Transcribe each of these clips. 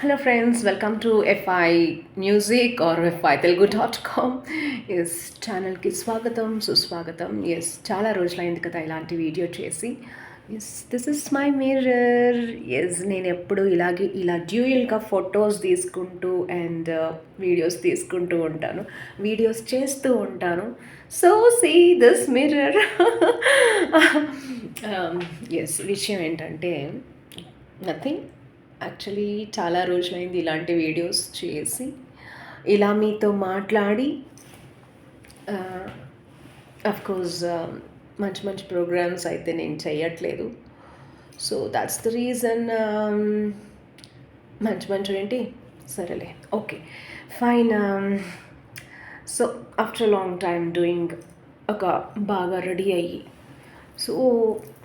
Hello friends welcome to FI music R FI Telugu dot com S ఛానల్కి స్వాగతం సుస్వాగతం. Yes చాలా రోజులైంది కదా ఇలాంటి వీడియో చేసి. Yes this is my mirror yes నేను ఎప్పుడు ఇలాగే ఇలా డ్యూయల్గా ఫొటోస్ తీసుకుంటూ అండ్ uh, వీడియోస్ తీసుకుంటూ ఉంటాను. వీడియోస్ చేస్తూ ఉంటాను. So see this mirror yes విషయం ఏంటంటే నథింగ్ యాక్చువల్లీ చాలా రోజులైంది ఇలాంటి వీడియోస్ చేసి. ఇలా మీతో మాట్లాడి కోర్స్ మంచి మంచి ప్రోగ్రామ్స్ అయితే నేను చేయట్లేదు. సో దాట్స్ ద రీజన్ మంచి మంచి ఏంటి? సరేలే okay fine so after long time doing ఒక బాగా రెడీ అయ్యి. సో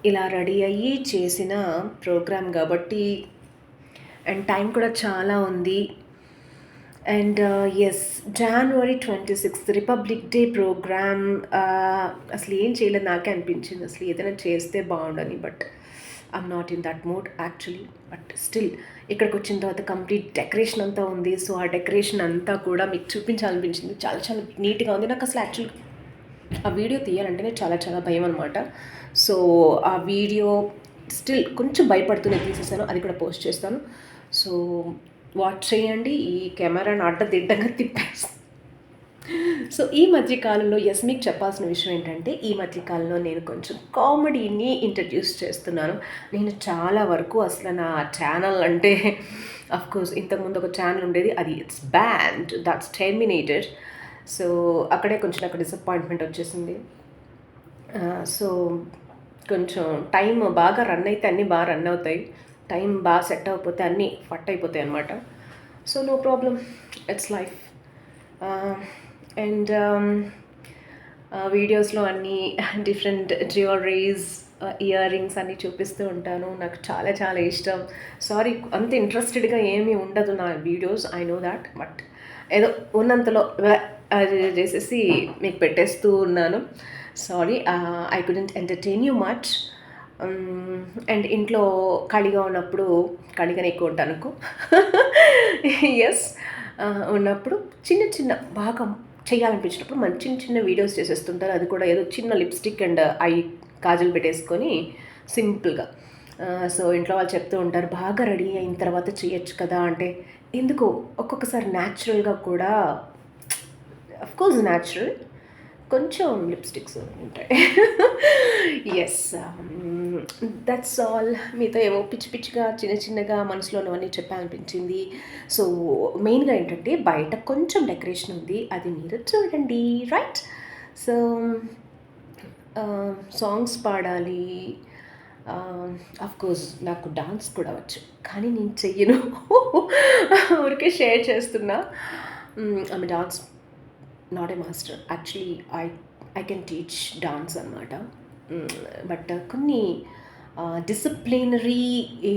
ఇలా రెడీ అయ్యి చేసిన ప్రోగ్రామ్ కాబట్టి అండ్ టైం కూడా చాలా ఉంది. And yes January twenty sixth republic day program అసలు ఏం చేయలేదు నాకే అనిపించింది. అసలు ఏదైనా చేస్తే బాగుండని but I'm not in that mood actually but still ఇక్కడికి వచ్చిన తర్వాత కంప్లీట్ డెకరేషన్ అంతా ఉంది. సో ఆ డెకరేషన్ అంతా కూడా మీకు చూపించాలనిపించింది. చాలా చాలా నీట్గా ఉంది. నాకు అసలు యాక్చువల్ ఆ వీడియో తీయాలంటేనే చాలా చాలా భయం అనమాట సో ఆ వీడియో స్టిల్ కొంచెం భయపడుతూనే తీసేసాను అది కూడా పోస్ట్ చేస్తాను. సో వాచ్ చేయండి. ఈ కెమెరాను అడ్డదిడ్డంగా తిప్పేస్తాను సో ఈ మధ్య కాలంలో ఎస్ మీకు చెప్పాల్సిన విషయం ఏంటంటే ఈ మధ్య కాలంలో నేను కొంచెం కామెడీని ఇంట్రడ్యూస్ చేస్తున్నాను. నేను చాలా వరకు అసలు నా ఛానల్ అంటే అఫ్ కోర్స్ ఇంతకుముందు ఒక ఛానల్ ఉండేది. అది it's banned that's terminated so అక్కడే కొంచెం నాకు డిసప్పాయింట్మెంట్ వచ్చేసింది. సో కొంచెం టైం బాగా రన్ అయితే అన్నీ బాగా రన్ అవుతాయి. టైం బాగా సెట్ అవ్వకపోతే అన్నీ ఫట్ అయిపోతాయి అనమాట so no problem. It's life. And వీడియోస్లో అన్నీ డిఫరెంట్ జ్యువెలరీస్ ఇయర్ రింగ్స్ అన్నీ చూపిస్తూ ఉంటాను. నాకు చాలా చాలా ఇష్టం. సారీ అంత ఇంట్రెస్టెడ్గా ఏమీ ఉండదు నా videos. I know that but ఏదో ఉన్నంతలో వే- అది చేసేసి మీకు పెట్టేస్తూ ఉన్నాను. Sorry I couldn't entertain you much and ఇంట్లో ఖాళీగా ఉన్నప్పుడు ఖాళీగానే ఎక్కువ ఉంటాను అనుకో. ఎస్ uh, ఉన్నప్పుడు చిన్న చిన్న బాగా చేయాలనిపించినప్పుడు మంచి చిన్న చిన్న వీడియోస్ చేసేస్తుంటారు. అది కూడా ఏదో చిన్న లిప్స్టిక్ అండ్ ఐ కాజల్ పెట్టేసుకొని సింపుల్గా. సో uh, ఇంట్లో వాళ్ళు చెప్తూ ఉంటారు బాగా రెడీ అయిన తర్వాత చేయొచ్చు కదా అంటే ఎందుకో ఒక్కొక్కసారి న్యాచురల్గా కూడా కోర్స్ న్యాచురల్ కొంచెం లిప్స్టిక్స్ ఉంటాయి. ఎస్ దట్స్ ఆల్ మీతో ఏమో పిచ్చి పిచ్చిగా చిన్న చిన్నగా మనసులో ఉన్నవన్నీ చెప్పాలనిపించింది. సో మెయిన్గా ఏంటంటే బయట కొంచెం డెకరేషన్ ఉంది. అది మీరు చూడండి రైట్ సో సాంగ్స్ పాడాలి. Um, కోర్స్ నాకు డాన్స్ కూడా వచ్చు. కానీ నేను చెయ్యను. ఊరికే షేర్ చేస్తున్నా. Um, ఆమె dance not a master actually I I can teach dance అనమాట బట్ కొన్ని డిసిప్లినరీ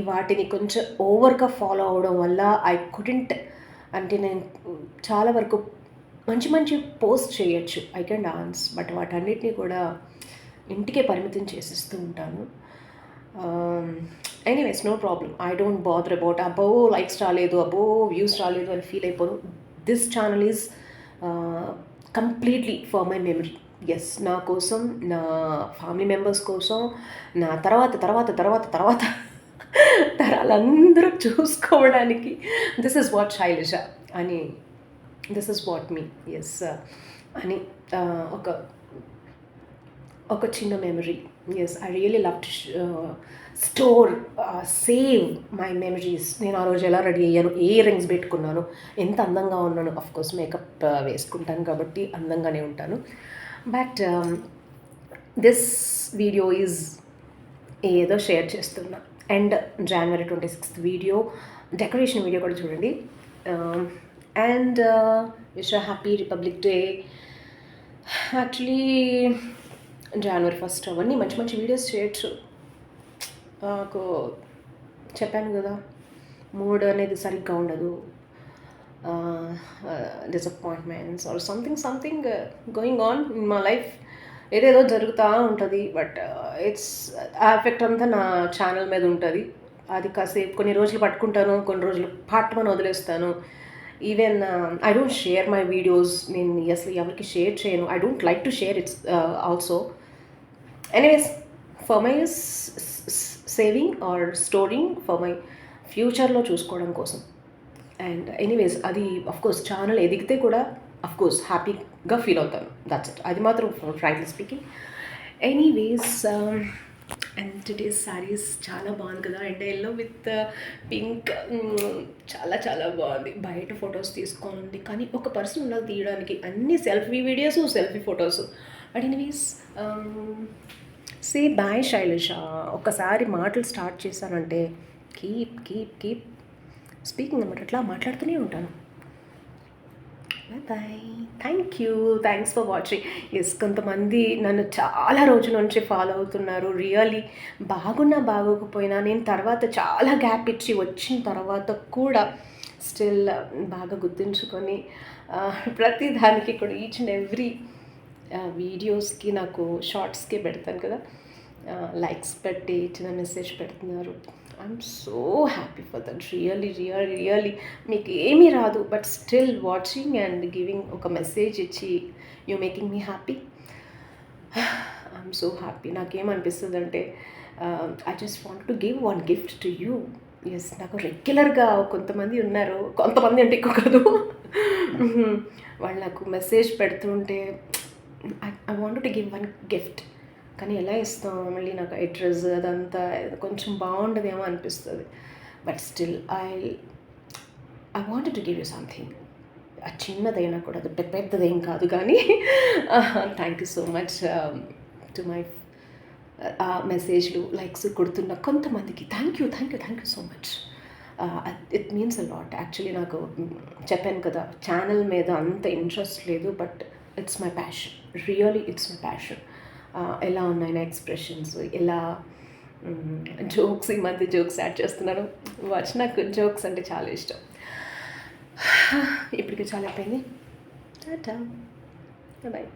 వాటిని కొంచెం ఓవర్గా ఫాలో అవడం వల్ల ఐ కుడెంట్ అంటే నేను చాలా వరకు మంచి మంచి పోస్ట్ చేయొచ్చు. ఐ కెన్ డాన్స్ బట్ వాటన్నిటిని కూడా ఇంటికే పరిమితం చేసేస్తూ ఉంటాను. Anyways no problem I don't bother about అబ్బో లైక్స్ రాలేదు అబ్బో వ్యూస్ రాలేదు అని feel అయిపోను. This channel is completely for my memory yes నా కోసం నా ఫ్యామిలీ మెంబర్స్ కోసం నా తర్వాత తర్వాత తర్వాత తర్వాత తరాలందరూ చూసుకోవడానికి దిస్ ఇస్ వాట్ శైలజ అని this is what me yes అని ఒక ఒక చిన్న memory yes I really love to store save my memories నేను ఆ రోజు ఎలా రెడీ అయ్యాను? ఏ రింగ్స్ పెట్టుకున్నాను? ఎంత అందంగా ఉన్నాను? కోర్స్ మేకప్ uh, వేసుకుంటాను కాబట్టి అందంగానే ఉంటాను. బట్ దిస్ వీడియో ఈజ్ ఏదో షేర్ చేస్తున్నా. And January twenty sixth video decoration video కూడా చూడండి. And wish happy republic day actually January first అవన్నీ మంచి మంచి వీడియోస్ చేయొచ్చు. నాకు చెప్పాను కదా మూడ్ అనేది సరిగ్గా ఉండదు disappointments or something something going on in మా లైఫ్ ఏదేదో జరుగుతూ ఉంటుంది బట్ ఇట్స్ ఆ ఎఫెక్ట్ అంతా నా ఛానల్ మీద ఉంటుంది. అది కాసేపు కొన్ని రోజులు పట్టుకుంటాను కొన్ని రోజులు పాటమని వదిలేస్తాను. Even I don't share my videos నేను అసలు ఎవరికి షేర్ చేయను. I don't like to share it's also anyways for my saving or storing for my ఫ్యూచర్లో చూసుకోవడం కోసం. అండ్ ఎనీవేస్ అది అఫ్కోర్స్ ఛానల్ ఎదిగితే కూడా అఫ్కోర్స్ హ్యాపీగా ఫీల్ అవుతాను. దట్స్ ఇట్ అది మాత్రం frankly speaking anyways and today's saris చాలా బాగుంది కదా. అండ్ ఎల్లో విత్ పింక్ చాలా చాలా బాగుంది. బయట ఫొటోస్ తీసుకోండి కానీ ఒక పర్సన్ ఉన్నది తీయడానికి. అన్ని selfie videos selfie photos and anyways say bye Shailaja ఒకసారి మాటలు స్టార్ట్ చేశానంటే కీప్ కీప్ కీప్ స్పీకింగ్ అనమాట అట్లా మాట్లాడుతూనే ఉంటాను. Bye. Thank you thanks for watching yes కొంతమంది నన్ను చాలా రోజుల నుంచి ఫాలో అవుతున్నారు. రియలీ బాగున్నా బాగోకపోయినా నేను తర్వాత చాలా గ్యాప్ ఇచ్చి వచ్చిన తర్వాత కూడా స్టిల్ uh, బాగా గుర్తుంచుకొని uh, ప్రతి దానికి కూడా ఈచ్ అండ్ ఎవ్రీ వీడియోస్కి నాకు షార్ట్స్కి పెడతాను కదా. Uh, లైక్స్ పెట్టి చిన్న మెసేజ్ పెడుతున్నారు. I'm so happy for that really real really మీకు ఏమీ రాదు but still watching and giving ఒక మెసేజ్ ఇచ్చి you making me happy I'm so happy నాకేమనిపిస్తుంది అంటే I just want to give one gift to you yes నాకు రెగ్యులర్గా కొంతమంది ఉన్నారు. కొంతమంది అంటే ఎక్కువ కాదు. వాళ్ళు నాకు మెసేజ్ పెడుతుంటే I want to give one gift కానీ ఎలా ఇస్తాం మళ్ళీ నాకు అడ్రస్ అదంతా కొంచెం బాగుండదేమో అనిపిస్తుంది. But still I I want to give you something ఆ చిన్నదైనా కూడా అది పెద్దదేం కాదు కానీ thank you so much to my ఆ మెసేజ్లు లైక్స్ కొడుతున్న కొంతమందికి. Thank you thank you thank you so much it means a lot actually నాకు చెప్పాను కదా ఛానల్ మీద అంత ఇంట్రెస్ట్ లేదు but it's my passion really it's my passion ఎలా ఉన్నాయి నా ఎక్స్ప్రెషన్స్ ఎలా జోక్స్ ఈ మధ్య జోక్స్ యాడ్ చేస్తున్నాను. వాచ్ నాకు జోక్స్ అంటే చాలా ఇష్టం. ఇప్పటికి చాలా అయిపోయింది టాటా. బాయ్